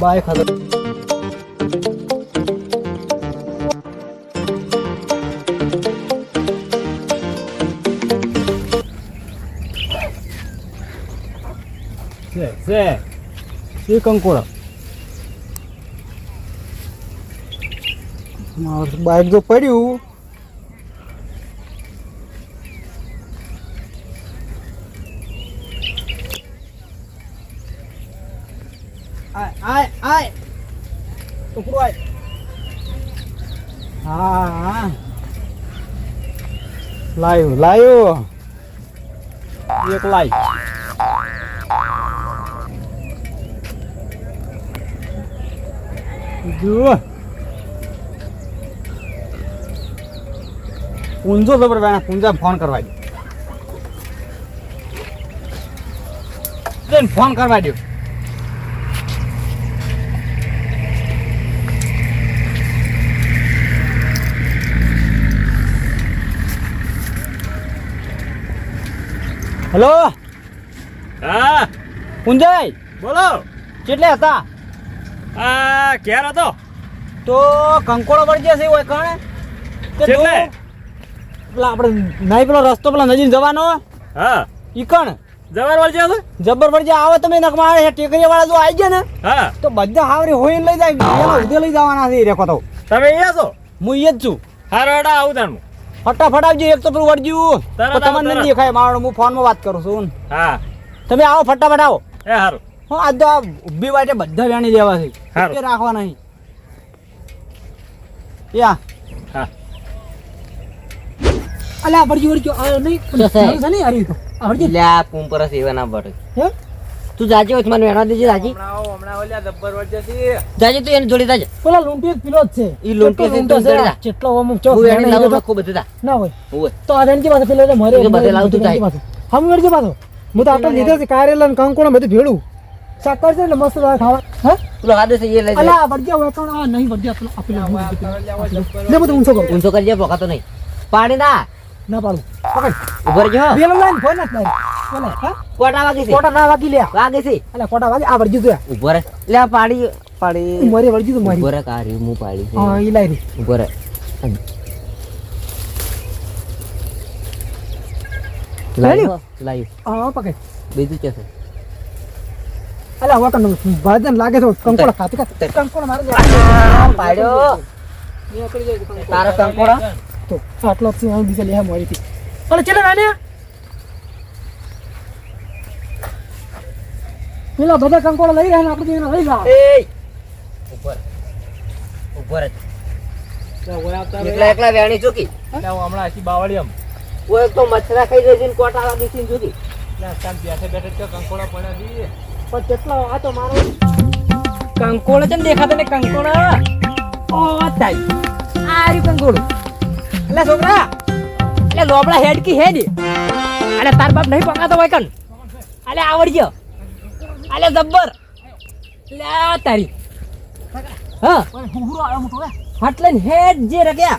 By ખાધો છે છે એ કંકોડા મારું બાઇક જો પડ્યું આય આય આય ટુકડો આય હા હા લાયો લાયો. એક લાય જુઓ. પૂંજો જબર વેણા પૂંજા ફોન કરવા દો ફોન કરવા દો હેલો? હા. કુંજય બોલો. કેટલે હતા? આ ક્યાર હતો. તો કંકોડો વળજે છે હોય કણે કેટલે પેલા આપણે નહીં પેલો રસ્તો પેલા નજીક જવાનો? હા. ઈ કણ? જવાર વળજે છે? જબર વળજે આવે તમે નકમાં છે ટેકરીયા વાળા જો આવી ગયા ને હા. તો બધા હાવરી હોઈને લઈ જાય એનો ઉધે લઈ જવાના છે રેખો તો. તમે એ છો? હું એ જ છું. હારો એડા આવું તાણું ફટાફટ આવજો એક તો પેલું વળજ્યું તમને નથી દેખાય મારો હું ફોનમાં વાત કરું છું. હા. તમે આવો ફટાફટ આવો. એ સારું હું આજ તો આ ઊભી વાટે બધા વેણી દેવા છે. કે રાખવા નહીં. યા. હા. અલ્યા વળજી વળજી આ નહીં નહીં હરી આ વળજી લે પર એવા ના પડે હે? તું જાજે હોય મને વેણવા દેજે જાજી. હમણાં ઓલ્યા જબ્બર વળજેથી. જાજે તું એને જોડી દાજે પેલા લૂંટી એક પેલો જ છે. ઈ લૂંટી કેટલો છે, તું જડે. કેટલો અમુક ચોક હું વેણી વેણી લાવું ખૂબ બધા ના હોય. હોય. તો આ વેણજી પાસે પેલો મરે બધે લાવું તું જાય. હમ વેણજી પાછો. હું તો આટલો લીધા છે કારેલા ને કંકોડા બધું ભેળું. સાકર છે ને મસ્ત ખાવા. હે? પેલો આદે છે એ લઈ અલા હવે કોણ આ નહીં વળજે પેલો આ પેલો આ તરલ્યા હોય જબ્બર બધું ઊંચો કર. ઊંચો કરજે પોકાતો નહીં. પાડી ના ના પાડું. પકડ. ઊભો રહેજો હો. પેલો લાઈન ફોન ના થાય બોલે હા? કોટા વાગી છે? કોટા ના વાગી લે વાગે છે? અલા કોટા વાગી? આ વળજી લે પાડી પાડી. મારી વળજી તું મારી. ઊભો રહે હું પાડી. હા ઈ લાઈ રી ઊભો રહે. લાયું. હા પકડ. બીજું છે? અલા હવે કન ભાજન લાગે તો કંકોડા ખાતી ખાતી કંકોડા મારે પાડ્યો. નીકળી જાય કંકોડા. તારો કંકોડા તો આટલા જ છે બીજા લેવા મારી હતી અલે ચલે નાને પેલા બધા કંકોડા લઈ રહ્યા ને આપણે એને લઈ ગયા. એ ઉપર રહે. ઊભો એકલા એકલા વેણી ચૂકી. હમણાં આખી બાવળી આમ. એક તો મચ્છરા ખાઈ જાય છે કોટા વાગી છે ને ચૂકી લે, તાર બેઠે બેઠે તો કંકોડા પડ્યા છે. પણ કેટલા આ તો મારો કંકોડો છે ને દેખાતો ને કંકોડો. ઓ થાય કંકોડું. એટલે છોકરા. એટલે લોબડા હેડ કી હેડ. અને તાર બાપ નહીં પકાતો હોય કન અલે ગયો. અલે જબ્બર. લે તારી. હા. ને હેડ જે રગ્યા.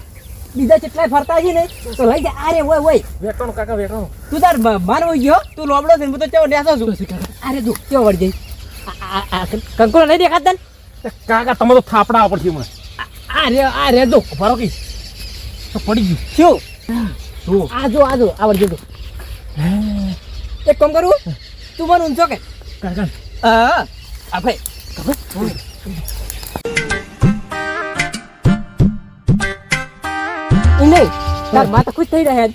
બીજા કેટલાય ફરતા છે ને તો લઈ જા અરે ઓય ઓય. વેટવાનું કાકા વેટવાનું. તું તાર હોય ગયો? તું લોબડો છે હું તો ચેવો નેસો છું. અરે જો ચેવો વળી જઈ કંકોડો નહીં દેખાતા ને? કાકા તમે તો થાપડા પડશે મને આ રે આ રે જો ભરો કી તો પડી ગયું. શું આ જો આ જો આવડજો જો એક કામ કરું? તું મને ઊંચો કે. હા. આ ભાઈ. નહીં. તાર માતા ખુશ થઈ રહ્યા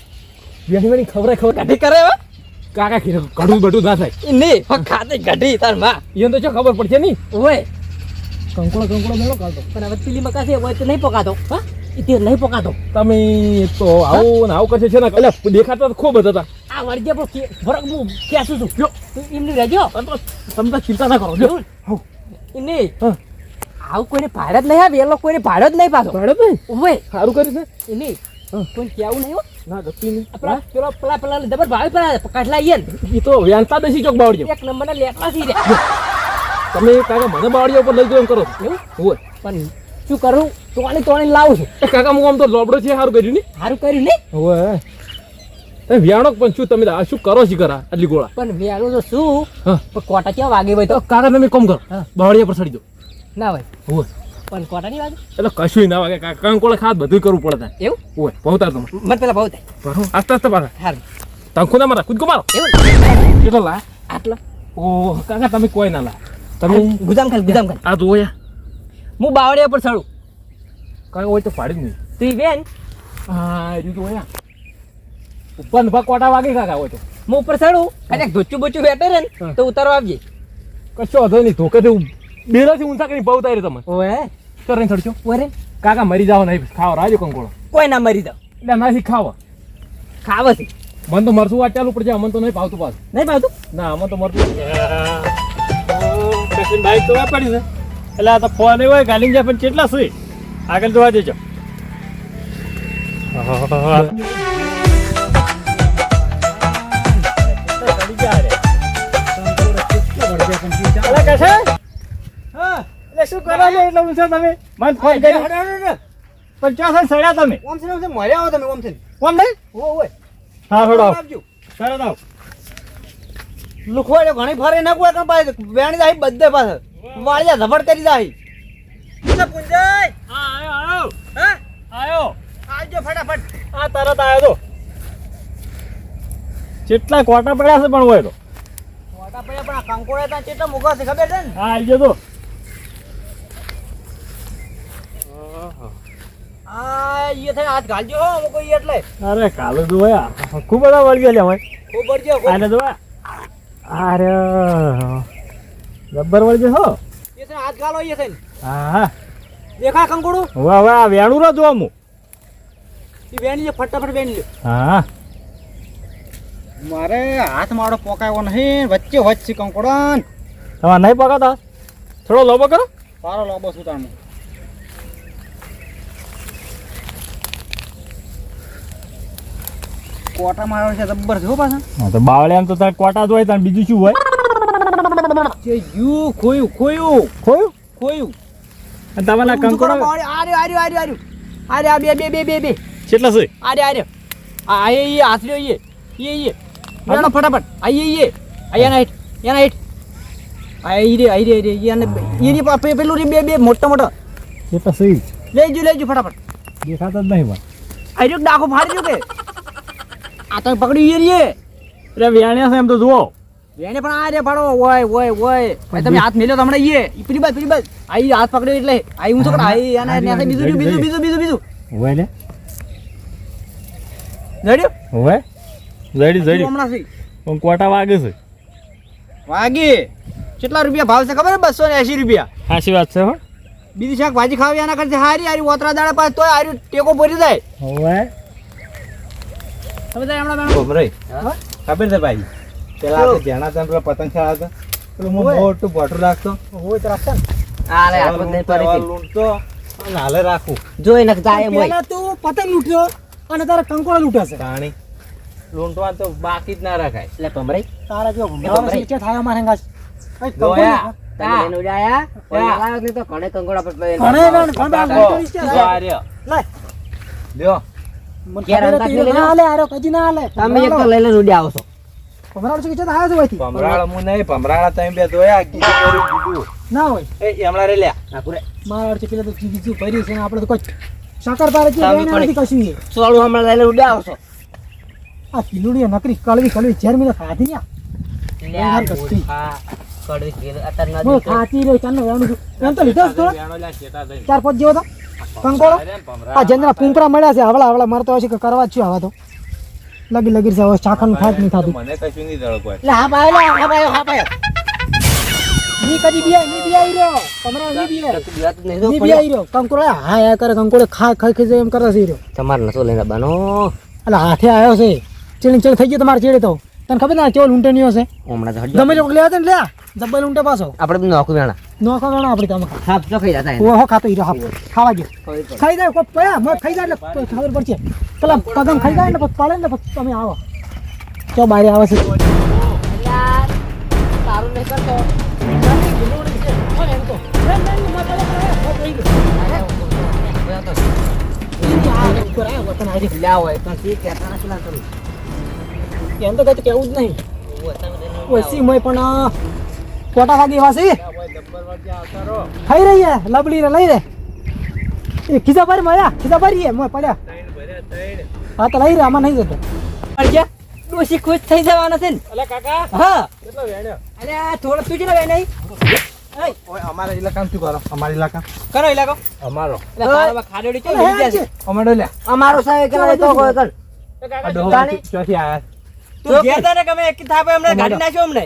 વેણી વેણી ખબર ખબર કાઢી કરે કાકા કીધું કડું બડું ના થાય. નહીં. હો ખાતે ગાડી તારમાં. એને તો જો ખબર પડશે નહીં? ઓય. કંકોડો કંકોડો મેળો કાઢતો. પણ હવે પેલી મકાસી હોય તો નહીં પકાતો. હા? તે નહીં પકાતો. તમે તો આવું ને આવું કરશે છે ને એટલે દેખાતા તો ખૂબ હતા. આ વળગે પણ ફરક હું ખેંચું છું. જો એમની રહેજો. તમે તો ચિંતા ના કરો. જો એ નહીં હા. આવું કોઈને ભાડે જ નહીં આવે એ લોકો કોઈને ભાડે જ નહીં પાછો ભાડે નહીં? ઓવે સારું કર્યું છે. એ નહીં કોઈ કેવું નહીં હો. ના ગતિ નહીં. આપણા પેલો પેલા પેલા જબર ભાવે પેલા કાઢલા આવીએ ને એ તો વ્યાંતા દેશી ચોક બાવડ્યો એક નંબરના લેટલા સી રહ્યા તમે કાકા મને બાવડિયા ઉપર લઈ જાઓ એમ કરો એવું? હોય પણ શું કરું? તોણી તોણી લાવું છું. કાકા હું આમ તો લોબડો છે સારું કર્યું નહીં સારું કર્યું નહીં હોય તમે વ્યાણો પણ શું તમે આ શું કરો છો કરા આટલી ગોળા? પણ વ્યાણો તો શું? પણ કોટા કેવા વાગે ભાઈ તો? કાકા તમે કોમ કરો. બાવડિયા પર ચડી દો. ના ભાઈ હોય પણ કોટા નહીં વાગે? એટલે કશું ના વાગે કાકા કંકોળે ખાત બધું કરવું પડે એવું? હોય પહોંચતા તમે. મને પેલા થાય બરાબર આસ્તે આસ્તે પાછા. સારું તંખુ ના મારા કૂદકો મારો. એવું? કેટલો લા આટલા? ઓ કાકા તમે કોઈ ના લા તમે ગુદામ ખાલી ગુદામ ખાલી. આ જોયા હું બાવળિયા પર ચડું. કઈ હોય તો પાડી જ નહીં. તું બેન. હા એ જોયા ઉપર ભાગ કોટા વાગે કાકા હોય તો? હું ઉપર ચડું. અને ધોચું બોચું બેઠે રે ને તો ઉતારવા આવજે. કશો વાંધો નહીં ધોકેથી બેલાથી ઊંચા કરીને બહુ ઉતારી તમે ઓએ કરીને ચડશો ઓરે કાકા મરી જાવ નહીં ખાવા રાજો કંકોળો. કોઈ ના મરી જાવ એટલે નાથી ખાવા. ખાવે છે મન તો મરશું વાત ચાલુ પડશે અમન તો નહીં ભાવતું પાછું. નહીં ભાવતું? ના અમન તો મરતું ભાઈ તો વાપરી છે. એટલે આ તો ફોન હોય ગાલી જાય પણ કેટલા સુઈ? આગળ જોવા દેજો શું કરો છો? એટલે ઊંચા તમે. મને ફોન કરી. પણ ક્યાં સડ્યા તમે? ઓમ છે ઓમ આવો તમે ઓમ છે કોણ નહીં? ઓ ઓય હા હડો આપજો સરસ આવ. લુખવાડે ઘણી ફરે ના કોઈ કમ વેણી જાય બધે પાછળ જા ધબડ કરી જાય. પુંજાય! હા આયો આયો. હે? આયો. આવજો ફટાફટ. આ તરત આવ્યો તો. કેટલા કોટા પડ્યા છે પણ હોય તો. કોટા પડ્યા પણ આ કંકોડા તા કેટલા મૂકા છે ખબર છે ને? હા આવજો તો. આ ઈ થઈ હાથ ઘાલજો હો અમુક ઈ એટલે. અરે કાલે તો ખૂબ બધા વળગ્યા લે ભાઈ ખૂબ. વળગ્યો આને તો અરે જબ્બર વળગે હો. એ તને હાથ ગાલો એ થઈને. હા. હા દેખા કંકોડું હવે હવે આ વેણું રો જો હું ઈ વેણી લે ફટાફટ વેણી લે. હા. મારે હાથ મારો પોકાયો નહીં વચ્ચે વચ્ચે કંકોડન. તમારે નહીં પકાતા? થોડો લોબો કરો. પારો લાંબો સુતાનો કોટા મારો છે જબ્બર છે હો પાછા. તો બાવળે આમ તો તાર કોટા જ હોય તાર બીજું શું હોય? જે યુ ખોયું ખોયું. ખોયું? ખોયું. અને તમારા કંકોડો આર્યો આર્યો આર્યો આર્યો. આર્યો આ બે બે બે બે બે. કેટલા છે? આર્યો આર્યો. આ એ હાથલ્યો ઈએ ઈએ ઈએ બેનો ફટાફટ. આ ઈએ ઈએ આ એના હેઠ એના હેઠ. આ ઈ રે આઈ રે રે એને ઈ રે પા- પે- પેલું રે બે બે મોટો મોટો. કેટલા છે લેજો લેજો ફટાફટ. દેખાતા જ નહીં પણ આર્યો ડાકો ફાડી ગયો કે? આ તો પકડી ઈએ રે એટલે વેણ્યા છે એમ તો જુઓ. એને પણ આ રે ફાડો ઓય ઓય ઓય. ભાઈ તમે હાથ મેલ્યો તમને ઈએ પેલી બાજુ પેલી બાજુ. આ હાથ પકડ્યો એટલે. આઈ હું છોકરા આઈ એના બીજું બીજું બીજું બીજું બીજું બીજું. હોય ને જડ્યો હોય જડી જડી હમણાં છે પણ કોટા વાગે છે? વાગી. કેટલા રૂપિયા ભાવ છે ખબર બસો ને એસી રૂપિયા. સાચી વાત છે હો. બીજી શાકભાજી ખાવી એના કરતા હારી હારી ઓતરા દાડા પાસે તોય હારી ટેકો ભરી જાય. હોય તમે જાય હમણાં? ખબર છે ભાઈ? પેલા આપણે જ્યાંના હતા પેલા પતંગ ચડાવતા હતા. પેલું હું મોટું બોટલ રાખતો. હોય તો રાખશે આલે નહીં લૂંટતો, પડી લૂંટતો. અને હાલે રાખું. જોઈ નખ જાય મોય પેલા તું પતંગ લૂંટ્યો અને તારા કંકોડો લૂંટાશે પાણી લૂંટવા તો બાકી જ ના રખાય. એટલે ભમરાઈ તારા જો ભમરાવા છે થાય અમારે હંગાસ. જોયા? તમે લઈને ઉડાયા કોઈ હલાવ્યો જ તો ઘણે કંકોડા પર લઈને ઘણે ઘણે આ કાકો, લૂંટણી છે. જો આ રહ્યો. લાય. મને ખબર હતી, ના હાલે હારો, કદી ના હાલે. તમે એક તો લે ઉડ્યા આવશો. ભમરાડો છે કે છે? આયો છે વયથી. ભમરાળા હું નહીં ભમરાળા તમે બે જોયા કીધું ના હોય. એ હમણાં રે લ્યા ના પૂરે મારા અર્થે પેલા તો બીજું ભર્યું છે ને આપણે તો કોઈ સાકર પારે છે એને નથી કશું એ. સોળું હમણાં લઈને ઉડ્યા આવશો આ કિલુડી નકરી કળવી કળવી ઝેર મેં ખાધી ન્યા. ઘેર અત્યારે ખાતી રહ્યો ચાલનો વેણું એમ તો લીધો ચાર પાંચ જેવો તો. કંકોડો આ જંદરા પિંપરા મળ્યા છે. હવળા હવળા મારતો હશે કે કરવા જ છું હવે તો. લગી લગી છે ચાખન ચાખણ ખાત નહીં થાતું. મને કશું નહીં દળો કોઈ એટલે હા પાયો લે, હા પાયો હા પાયો ની કદી બિયા ની બિયા રહ્યો. કમરા ની બિયા તું ગુજરાત નહીં ની બિયા રહ્યો. કંકોડે હા આ કરે કંકોડે ખા ખા ખી જાય એમ કરે છે રહ્યો તમારે નસો લઈને બાનો એટલે હાથે આવ્યો છે. ચીણી ચીણ થઈ ગયો તમાર ચેડે તો. તને ખબર ના કેવો લૂંટણીયો છે? હમણાં તો હટ ગમે તે લેવા દે ને લે જબ્બર લૂંટે પાછો. આપણે નોકરી વેણા. નોખો વેણા આપણે તમે સાપ તો ખાઈ જતા ઓ હો ખાતો ઈ રહ્યો ખાવા ગયો. ખાઈ જાય કોઈ પયા મોય ખાઈ જાય એટલે ખબર પડશે. પેલા પગમ ખાઈ જાય ને પછી પાડે ને પછી તમે આવો. ચો બારે આવે છે. તારું નહીં કરતો એમ તો કઈ કેવું જ નહીં. ઓછી મય પણ કોટા વાગી વાસી ખાઈ રહી. હે લબડી ને લઈ રે. એ ખીસા પારી મયા ખીસા પારી મોય પડ્યા. હા તો લઈ રે આમાં નહીં જતો. અડ્યા ડોશી ખુશ થઈ જવાનો છે ને. અલે કાકા? હા. કેટલો વેણ્યો? અલે થોડો તું જ ને અમારા શું કરો? અમારા ઇલાકા કરો ઇલાકો અમારો. ખાડોડી. અમારો સાહેબ કેટલા તો કોઈ કર. ચોથી આયા. તું તારે ગમે એક થાપે અમને ગાડી નાખ્યો અમને?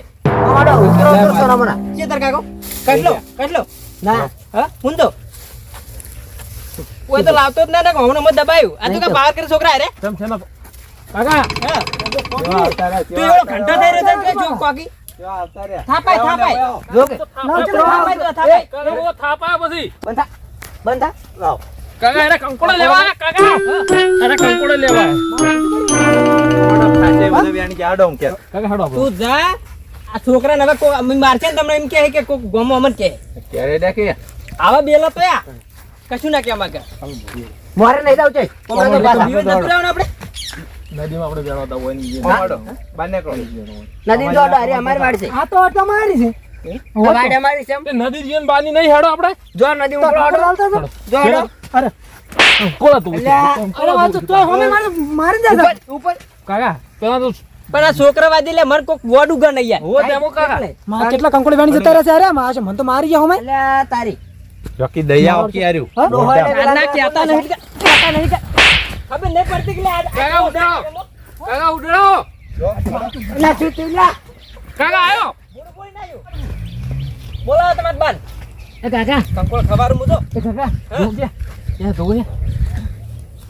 અમારો ઉતરો ઉતરો સોનામણા. છે તાર કાકો? કટલો કટલો. ના. હા હું ઓય તો લાવતો જ ના ને હમણાં મત દબાયું. આ તો કે બહાર કરે છોકરા રે તમ છે ને? કાકા હા તું એવો ઘંટા થઈ રહ્યો છે કે જો કોકી. થાપાય થાપાય. જો થાપાય થાપાય પછી. બંધા બંધા લાવ. કાકા એને કંકોડો લેવા કાકા. અરે કંકોડો લેવા મોટા ફાટે બધા વેણી કે આડો આમ કે. કાકા હાડો તું જા. આ છોકરાને હવે કોઈ મારશે ને તમને એમ કહે કે કોઈ ગમો અમન કહે. ક્યારે ડે આવા બેલા તો કશું ના કહેવા માંગે. મોરે નહીં જાવ છે હમણાં તો પાછા. બીવે નથી રહેવાનું આપણે? નદીમાં આપણે બેણો હોય ને બહાર નીકળો. નદી જો અરે અમારી વાડી છે. આ તો આટલા મારી છે વાડી અમારી છે નદી જીવન બાની નહીં હેડો આપણે. જો નદી ઉપર જો. અરે કોળા તું અરે વાંચો તો હોમે મારે મારી દે ઉપર ઉપર. કાકા પેલા તો પણ આ છોકરા વાદી લે મર કોક વોડ ઉગા નહીં યાર. હો તેમો કાકા. માં કેટલા કંકોડી વેણી જતા રહેશે અરે માં છે મને તો મારી ગયા હોમે એટલે તારી. જોકી દયા ઓકી આર્યું. ના કેતા નહીં કેતા નહીં કે ખબર નહીં પડતી કે લે કાકા ઉડાડો કાકા ઉડાડો ના છૂટી લા કાકા આયો. બોલાવો તમાર બાન એ કાકા. કંકોળ ખબર મુજો. એ કાકા ને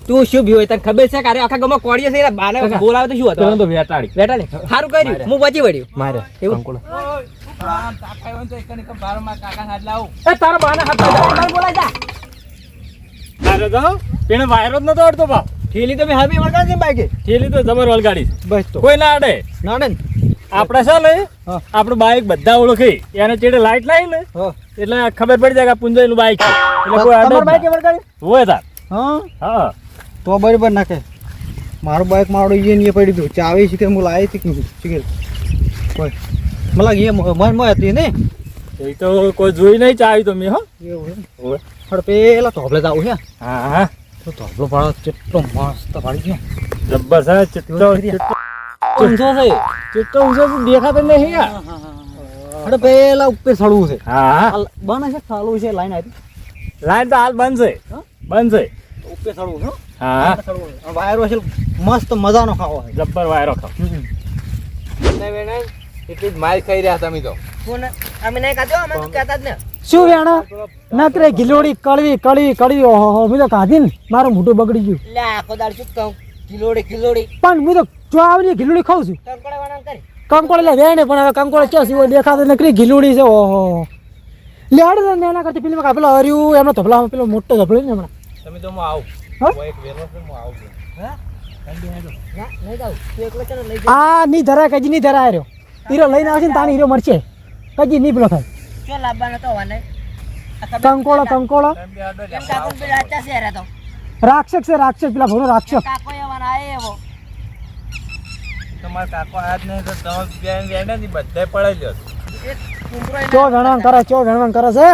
તું શું ભી હોય તને ખબર છે કારે આખા ગામમાં કોળીએ છે બાને બોલાવે તો શું હતો? તો વેટાડી. બેટા સારું કર્યું. હું બચી વળ્યું. મારે. એવું? એ તારા બાને હાથ લગાવ. બોલા જા. અરે તો પેણે વાયરો જ નતો અડતો બા થેલી તો મેં હાબી વળગાડી છે બાઈકે. થેલી તો જબર વળગાડી બસ તો. કોઈ ના અડે. ના અડે આપણે છે ને આપણું બાઈક બધા ઓળખી. એને ચેડે લાઈટ લાવી ને હા. એટલે ખબર પડી જાય કે આ બાઈક છે. તમાર બાઈકે ના. વળગાડ્યું હોય તાર. હા? હા. તો બરાબર નાખે. મારું બાઈક મારું ઈએ ને પડી દઉં ચાવી છે કે હું લાવી કે શીખે કોઈ. મતલબ એ મન મય હતી ને? એ તો કોઈ જોઈ નહીં ચાવી તો મેં હો. એવું. હોય. પણ પેલા ધોબલે જાવું છે હા હા. તો ધોબલો પાડો કેટલો મસ્ત પાડી ગયો. જબ્બર છે ચિત્તો ઊંધો છે. ચિત્તો ઊંચો છે દેખાતો નહીં યાર. અરે પેલા ઉપર સડવું છે. હા હા. બને છે ચાલુ છે લાઈન આવી લાઈન તો હાલ બંધ છે. હા? બંધ છે. ઉપર ચડવું છે હા? વાયરો છે મસ્ત મજાનો ખાવો છે. જબ્બર વાયરો ખાવ. એટલી જ માર ખાઈ રહ્યા તમે તો. અમે નહીં ખાધો અમે તો કહેતા જ ને. શું વેણા? નકરે ગિલોડી કળવી કળવી કળવી ઓહો મેં તો ખાધી ને મારું મોટું બગડી ગયું. લે આખો દાડ શું કહું? ગિલોડી ગિલોડી. પણ મેં તો જો આવડી ગિલોડી ખાઉં છું. કંકોડા વાણા કરી. કંકોડ લે વેણે પણ હવે કંકોડ ચો સીવો દેખાતો નકરી ગિલોડી છે ઓહો લે હાડે ને એના કરતી પેલી માં પેલો હર્યું એમનો ધબલામાં પેલો મોટો ધબલો ને હમણાં તમે તો હું આવું. હા? હું એક વેલો છે હું આવું છું. ના નહીં જાવ તું એકલો ચાલો લઈ આ ની ધરા કજી ની ધરા રહ્યો? હીરો લઈને આવશે ને તાની હીરો મરશે. કજી નહીં પેલો થાય? કંકોળો કંકોળો. રાક્ષસ છે રાક્ષસ પેલા ભણો રાક્ષસ. તમારા કાકો હાથ નહીં તો તમે બેન વેણે ની બધાય પડાઈ લ્યો. એક કુંબરો ચો વેણવાન કરે ચો વેણવાન કરે છે?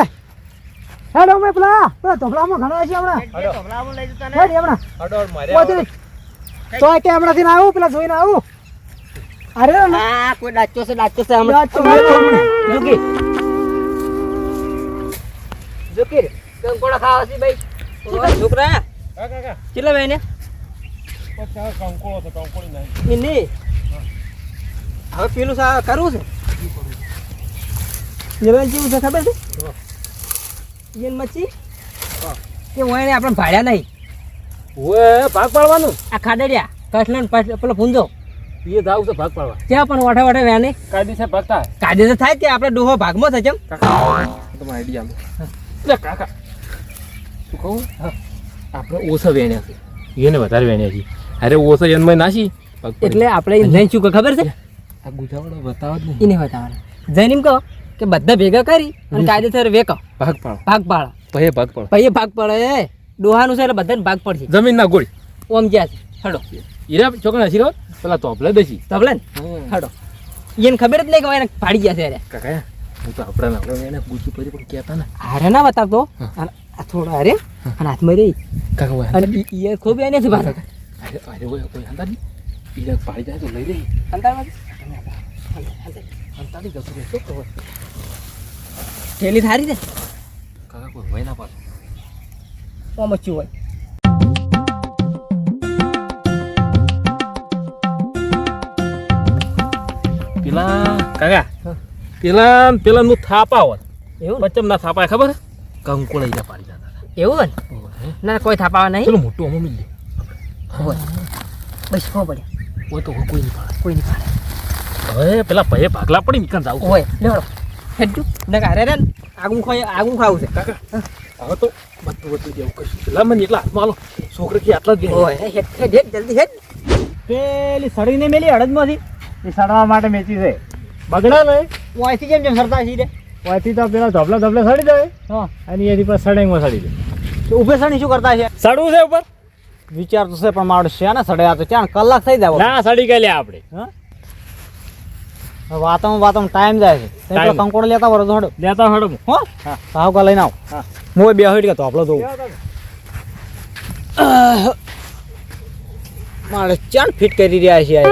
હેડો મેં પેલા. પેલા ધબલામાં ઘણા છે હમણાં. જે ઢોકળામાં લઈ જતા ને હેડ હમણાં. અડોળ મારે તો કે હમણાંથી ના આવું પેલા જોઈને આવું. અરે આ કોઈ ડાચો છે ડાચો છે હમણાં. જોકી જોકી કેમ કોડા ખાવા છે ભાઈ. છોકરા કેટલા ભાઈ ને પછી કંકોળો તો કંકોળી નહીં હવે પેલું સા કરવું છે? એવા જેવું છે ખબર છે? ઈયન મચ્છી? કે ઓય આપણે ભાડ્યા નહીં. ઓએ ભાગ પાડવાનું? આ ખાડડિયા કસલન પેલો પૂંજો એ જાવ છે ભાગ પાડવા. ત્યાં પણ વાઠે વાઠે વેને કાયદેસર ભાગ થાય. કે આપણે ડોહો ભાગમાં કાકા તમારે આઈડિયા લે કાકા. શું કહું? આપણે ઓછા વેણ્યા છે એને વધારે વેણ્યા છે અરે ઓછા જન્મ નાસી. એટલે આપણે શું કહે ખબર છે? આ ગુજાવાળો બતાવો જ નહીં. એને બતાવવાના. જઈને એમ કહો કે બધા ભેગા કરી અને કાયદેસર વેકો ભાગ પાડો. ભાગ પાડો. પછી ભાગ પાડો. પછી ભાગ પડે. ડોહાનું છે એટલે બધાને ભાગ પડશે. જમીન ના ગોળી. ઓમ જ્યાં છે. હડો. હીરા છોકરા રહો પેલા તોપલે દેશી. તબલે ને? હડો. એને ખબર જ નહીં કે એને પાડી ગયા છે અરે. કાકા હું તો આપણા આપણે એને પૂછ્યું પછી પણ કહેતા ને. હારે ના બતાવતો. થોડો અરે અને હાથમાં રહી. કાકા અને ઈ- ઈ ખૂબ એને છે પાછા અરે અરે ઓય ઓય અંદા ની પાડી જાય તો લઈ લઈ અંતાડી શું થેલી થારી દે. કાકા કોઈ હોય ના પાછું. કોમ મચ્યું હોય. પેલા કાકા પેલા પેલા નું થાપા હોત એવું? ને? ના થાપા ખબર કંકોળ હીરા પાડી જતા એવું હોય ના? કોઈ થાપા નહીં. પેલું મોટું અમો મિલ હોય. બસ ખબર પડે. હોય તો કોઈ નહીં પાડે. કોઈ નહીં પાડે. હવે પેલા ભયે ભાગલા પડી નીકળ જાવ હોય લેવડો. હેડજો. ના હારે રે આગું ખાય આગું ખાવું છે. કાકા હવે તો બધું બધું જેવું કશું પેલા મને એટલા હાથમાં આલો. છોકરા કે આટલા જ હોય હેડ હેડ હેડ જલ્દી હેડ. પેલી સડીને મેલી હળદમાંથી એ સડવા માટે મેચી છે. બગડા ને ઓયથી કેમ જેમ જેમ સરતા છીએ ઓયથી તો પેલા ધબલા ધોપલા સડી જાય હા. અને એથી પર સડેંગમાં સડી જાય તો ઉભે સણી શું કરતા છે સડવું છે ઉપર? વિચાર તો છે પણ માણસ છે ને સડે આ તો? ચાર કલાક થઈ જાય ના સડી ગયેલા આપણે. વાતમાં વાતમાં ટાઈમ જાય છે. તે પેલો કંકોડો લેતા વરો થોડો લેતા હડો હો. સાવ કા લઈને આવ. મોય હું બે કે તો આપણો દો મારે ચાણ ફિટ કરી રહ્યા છે આ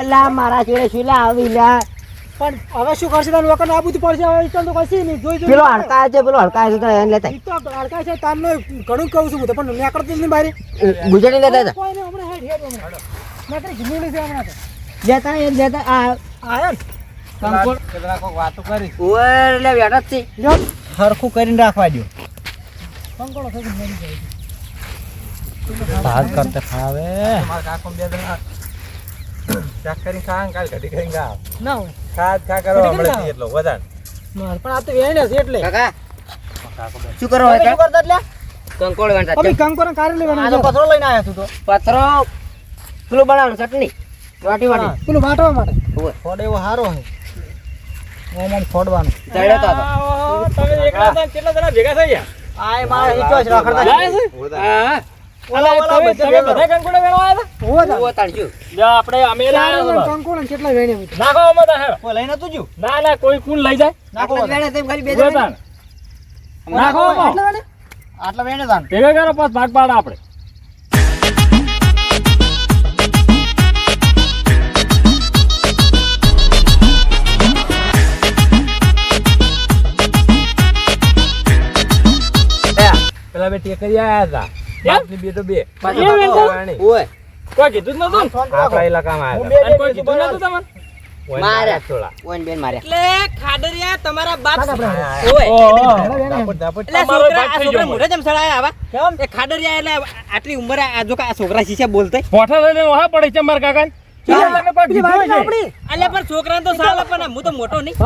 અલા મારા જોડે શું લા આવી લા. પણ હવે શું કરશે? તને વખત આ બધું પડશે હવે ઈટન તો કશી નહીં. જોઈ જોઈ. પેલો હડકા છે પેલો હડકા છે તો એને લેતા તો હડકાય છે તમને ઘણું કહું છું હું તો પણ નીકળતો જ નહીં બારી. ગુજરાતી લેતા હતા? કોઈ હમણાં હેડ હેડ હમણાં. નીકળી જીમુડી છે હમણાં તો. લેતા એ લેતા આ આયા કંકોડ કેટલા વાતો કરી. ઓર લે બેઠા જ છે. હરખું કરીને રાખવા દો કંકોડો થઈ મરી જાય ભાગ કરતા ખાવે. મારા કાકો બે જણા શાક કરીને ખા કાલ કઢી કરીને ખા ના. હોય ખા ખા કરો હમણાં એટલો વધારે. પણ આ તો વેણ છે એટલે. કાકા શું કરો તમે શું કરતા એટલે? કંકોડ વેણતા અમે કંકોળ કારે લેવાનો આ તો પથરો લઈને આવ્યો તું તો. પથરો પેલું બનાવવાનું ચટણી. વાટી વાટી. પેલું વાટવા માટે. હોય. ફોડ એવો સારો હે. ઓમાં ફોડવાનું. ચડ્યો તો. તમે એકલા કેટલા જણા ભેગા થઈ ગયા આ મારા હિચો છે રખડતા જાય છે? હા. ભાગ પાડ આપડે પેલા બે ટેકરી આયા હતા. બાપની બે તો બે. પાછો. ઓય. કોઈ કીધું જ નતું આપણા ઇલાકામાં આવ્યા. કોઈ કીધું નતું તમને? હતા ઓય માર્યા. થોડા ઓય ને બેન માર્યા. એટલે ખાડરિયા તમારા બાપ કાકા આપણે. ઓય. ઓહો. વેણે વેણે. ઝાપટ ઝાપટ એટલે તમારો છોકરા ભાગ આ થઈ છોકરા ગયો મોઢે જેમ સડાયા આવા? એ ખાડરિયા એટલે આટલી ઉંમરે આ જો આ છોકરા શીશા બોલતા? પોઠા પડે છે મારા કાકા પેલી વાટકી આપણી. એટલે પણ છોકરાને તો સાલે પણ હું તો મોટો નહીં.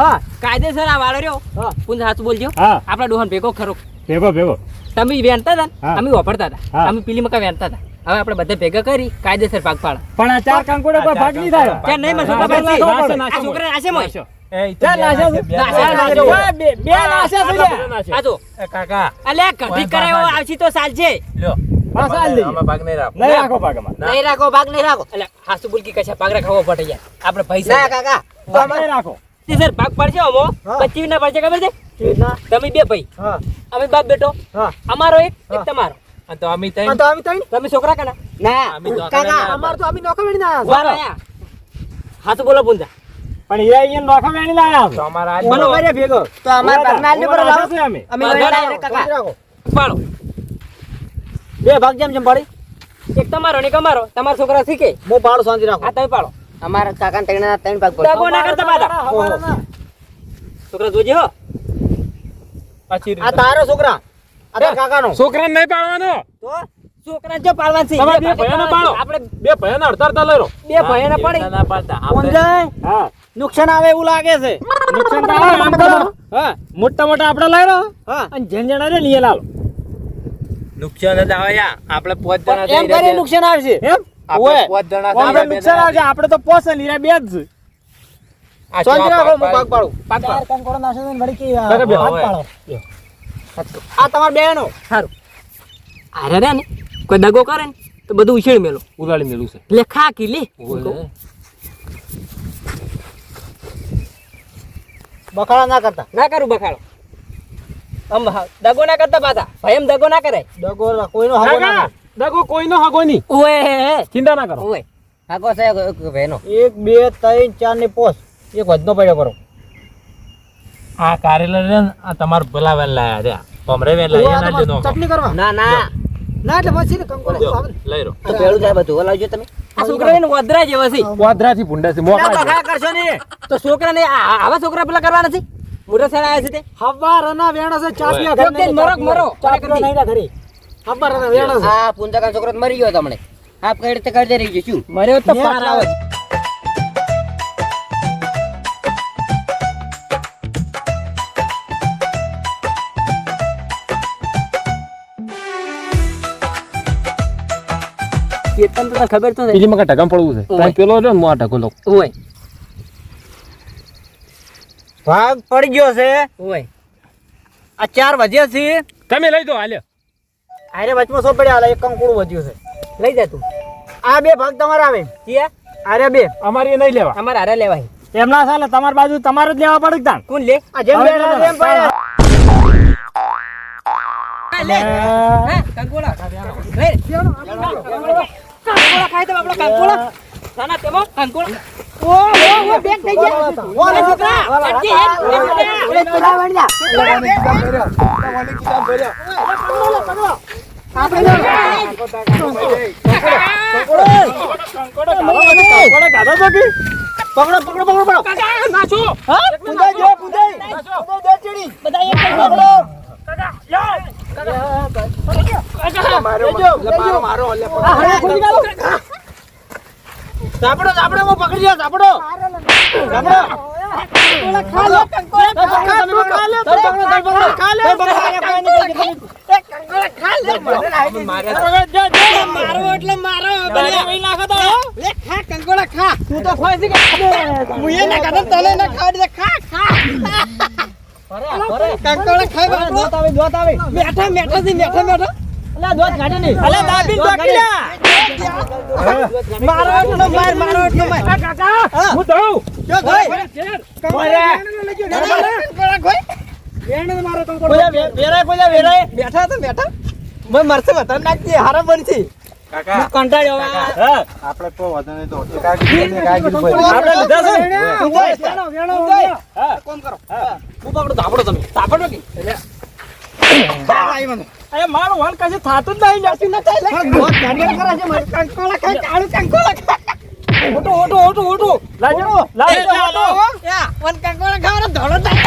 કાયદેસર આ વાળો રહ્યો. હા. હાથ બોલજો. હા. ડોહન ભેગો ખરો. ભેગો ભેગો. તમે વેણતા હતા. અમે વાપરતા હતા. અમે પીલી મકા વેણતા હતા. હવે આપણે બધા ભેગા કરી કાયદેસર ભાગ પાડ પણ આ ચાર કંકોડા ભાગ નહીં થાય. નહીં છોકરા છોકરા મોય. એ ઈ તો ચાલ, બે નાશે, નાશે, બે નાશે, નાશે. નાશે. ઓય, બે બે નાશે છે લ્યા. આ જો એ કાકા. અલ્યા કઢી ઓય, કરાયો બાપા. આવશે તો સાલ છે લ્યો. પાછા આલી દઈએ. આમાં ભાગ નહીં રાખો. નહીં રાખો ભાગ અમારે. ના. નહીં રાખો ભાગ નહીં રાખો. એટલે હાસુ બોલકી કશા ભાગ રાખવો પડે યાર. આપણે ના પૈસા કાકા. રાખો. તે સર ભાગ પડશે અમો પચીસ ના પડશે ખબર છે? તમે બે ભાઈ. અમે બાપ બેટો. અમારો એક એક હા. તમારો તો અમે તો અમે ત્રણ તમે છોકરા કના? ના. અમે તો કાકા અમાર તો અમે નોખા વેણીને આયા વાર બોલો પુંજા. પણ એ અહીંયા નોખા વેણી લાયા તો અમારા આજ બોલો. કરે ભેગો. તો અમાર ભાગના પર લાવો. છે અમે અમે બરાબર. કાકા. પાડો બે ભાગ જેમ જેમ પડી. એક તમારો ને એક તમારા છોકરા શીખે. હું પાડો શાંતિ રાખો. આ તમે પાડો. અમારા કાકા ત્રણ ત્રણ ભાગ પડશે ના કરતા પાછા. છોકરા જોજે હો. પાછી આ તારો છોકરા. આ કાકાનો. છોકરા નહીં પાડવાનો? છોકરા જો પાડવા છે. તમારે બે ભાઈઓને પાડો. આપણે બે ભાઈઓને અડધા અડધા લઈ લો. બે ભાઈઓને પડી. ના પાડતા. હા. નુકસાન આવે એવું લાગે છે. નુકસાન તો આવે, આમ કરો હા. મોટા મોટા આપણે લઈ લો. હા. અને જેન જણા રે ને એ લાવો. નુકસાન જ આવે યા. આપણે પાંચ જણા એમ કરી નુકસાન આવશે. એમ? આપણે પાંચ જણા આપણે નુકસાન આવશે. આપણે તો પોસે લીરા બે જ. છે શાંતિ રાખો હું ભાગ પાડું. ચાર કંકોડો નાખે છે ને વળી કે આ બરાબર, પાડો. આ તમારા બેનો. સારું અરે રે ને. કોઈ દગો કરે ને તો બધું ઉછેડ મેલો. ઉલાડી મેલું છે. લે. ખા કી લે બખાડા ના કરતા. ના કરું બખાડો. આમ દગો ના કરતા પાછા. ભાઈ એમ દગો ના કરે. ડગો કોઈનો હગો ના દગો કોઈનો હગો નહીં. ઓએ ચિંતા ના કરો. ઓએ હગો છે ભાઈનો એક બે ત્રણ ચારની પોસ. એક વધનો પડ્યો કરો આ કારેલા રે ને આ તમાર ભલા વેલ લાયા રે પમરે વેલ લાયા ના જો ચટણી કરવા? ના ના. ના એટલે પછી ને કંકોડો લઈ રો તો પેળું જાય બધું લાવજો તમે. આ છોકરા જેવા છે. ભૂંડા છે. કરશો ને. તો છોકરા ને આવા છોકરા પેલા કરવા નથી? મોટા સારા છે તે? હવારના વેણા છે ચાપિયા ઘરે નહીં, મરો, મરો. નહીં ના ઘરે. હવારના વેણા છે. આ પુંજાકા છોકરો મરી ગયો તમને આપ કઈ રીતે કરજે રહી ગયો શું? મર્યો તો પાર આવે કેતન તો તને ખબર તો બીજી મકા ટકામ પડવું છે. પેલો રે ને મો આ ટકો લો ઓય. ભાગ પડી ગયો છે. ઓય. આ ચાર વધ્યા છે. તમે લઈ દો હાલ્યો. આરે વચમાં સો પડ્યા હાલે એક કંકુડું વધ્યું છે. લઈ જા તું. આ બે ભાગ તમારા આવે. ચિયા આરે બે. અમારી નહીં લેવા. અમારે હારે લેવાય. એમ ના ચાલે તમારી બાજુ તમારે જ લેવા પડે તાણ? કોણ લે? આ જેમ ચાલો. તેમ પડ્યા લે. હે કંકોડા. લે. કંકોડા ખાય તો આપણો કંકોડા સાના તેમાં કંકોડા ઓ ઓ ઓ બેગ થઈ ગયા ઓલે છોકરા અટકી હેડ ઓલે પેલા વણ્યા કંકોડો ગાધો તો કે પકડો પકડો પકડો પકડો. કાકા નાચો પૂજાઈ જો પૂજાઈ પૂજાઈ દે ચડી. બધા એક પકડો. ઝાપડો ઝાપડો હું પકડી મારો એટલે મારો ખા તું તો છે કે ના તને ખા ખા. બેઠા તો બેઠા. મરશે બતા નાખજે. હારા બનશે. કાકા કંટાળ્યો હા? આપણે તો વધુ નહીં તો કાકી ને કાકી ભાઈ આપણે લીધા છે ને? તું ગોય કોમ કરો. હું? પકડો ધાપડો તમે ધાપડો કે? અરે મારું હાલ કશું થાતું જ નહીં તું ના થાય ગોત ગાડિયા કરે છે મારે કંકોડા ખાય કાળું કંકોડા ખાય. ઓટો ઓટો ઓટો ઓટો લાજો લાજો ઓટો યા વન કંકોડા ખાવાનો ધોળો થાય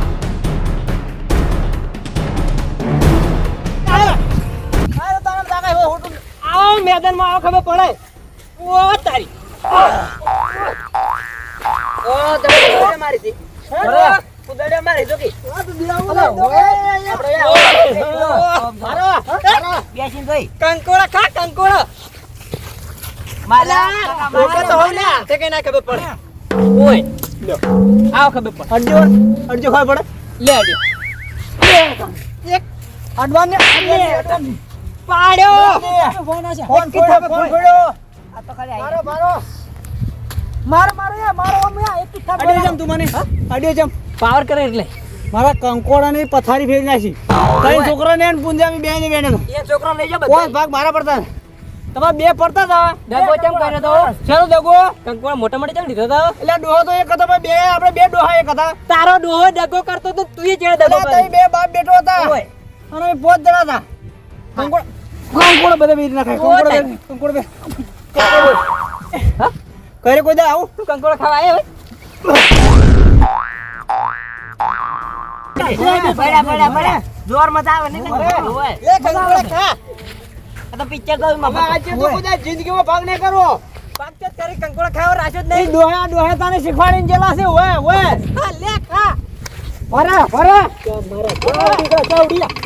આવો મેદાનમાં આવો ખબર પડે? ઓ તારી. ઓ તમે મારી હતી કુદડે મારી. તો કે બેસીને ભાઈ કંકોડા ખા કંકોડા માલા ઓકે તો ને તે કઈ ના ખબર પડે. ઓય. આવો ખબર પડે. અડજો અડજો ખબર પડે. લે અડ્યો અડવાને. પાડ્યો! ફોન ફોડ્યો ફોન ફોડ્યો આ તો ખાલી મારો મારો. મારો મારો યાર મારો અમે એક કિસ્સા અડ્યો જમ તું મને. અડ્યો જમ. પાવર કરે એટલે. મારા કંકોડાની પથારી ફેરી નાખી. ત્રણ છોકરા ને પુંજામી બેને બેને એ છોકરો લઈ જાવ પાંચ ભાગ મારા પડતા તમારે બે પડતા હતા ડગો કેમ કર્યો તો? શેનો દગો કંકોડા મોટા મોટા ચમ લીધો હતો? એટલે ડોહો તો એક હતો પણ બે આપણે બે ડોહા એક હતા. તારો ડોહો ડગો કરતો તો તું એ ચેડે ડગો એટલે બે બાપ બેટો હતા. ઓય. અને પોત જણા હતા. કંકોડ કંકોડ બધા બેરી નાખાય કંકોડ કંકોડ બે હા? કરે કોઈ દા આવું? તું કંકોડો ખાવા આવે પડ્યા જોર મજા આવે ને એ કંકોડ ખા. આ તો પિક્ચર ગયું મમ્મા આજે તો કોઈ જિંદગીમાં ભાગ નહીં ભાગ તો કરી કંકોળ ખાવા રાજો જ નહીં. દોહા દોહા તાને શીખવાડીને જેલા છે ઓય ઓય હા, લે ખા. ફરે ફરે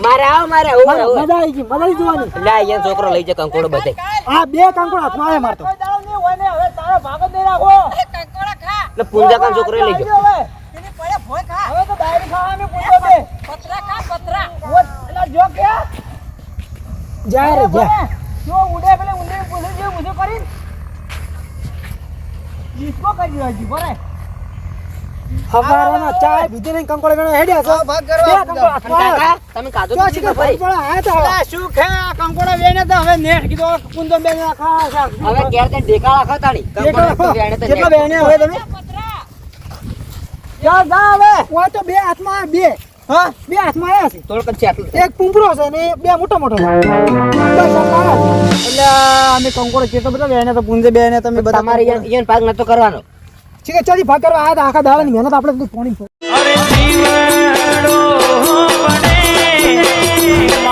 મારે આવ મારે આવું મારે આવું. મજા આવી ગઈ મજા આવી જોવાની. લે અહીંયા છોકરો લઈ જા કંકોડો બધે. આ બે કંકોડ હાથમાં આવે મારતો કોઈ દાડો નહીં હોય ને હવે તારો ભાગ જ નહીં રાખો. એટલે પૂંજા કાન છોકરો લઈ જાઓ હવે હવે તો ડાયરી ખાવા અમે પૂછો પતરા ખા પતરા. ઓય, જો કે. જા રે જા. જો ઉડે પેલે ઉડે પૂછે જે પૂછે કરી ઈસકો કરી રહ્યો જી બરે હવારાના ચાય પીધી નહીં ગણો હેડ્યા છો. ભાગ કરો. હાથમાં તમે કાજો જો શીખર ફરી પડે, આયા તો શું ખે? આ કંકોડા વેને તો હવે નેટ કીધો કુંદો બેને ખા ખા. હવે ઘેર તે દેખાડા ખાતાડી. કેટલા કંકોડો તો વેને તો કેટલા વેને હવે તમે? જા જા હવે. ઓય તો બે હાથમાં બે. હા? બે હાથમાં આવ્યા છે. થોડુંક છે આટલું. એક પૂંપરો છે ને બે મોટો મોટો છે. છે. એટલે અમે કંકોળ કેટલો બધા વેને તો પૂંજે બેને તમે બધા તમારે યન ભાગ નતો કરવાનો. છે ચાલી ભાગ કરવા આયા હતા આખા દાડાની મહેનત આપણે પાણી અરે જીવડો પડે.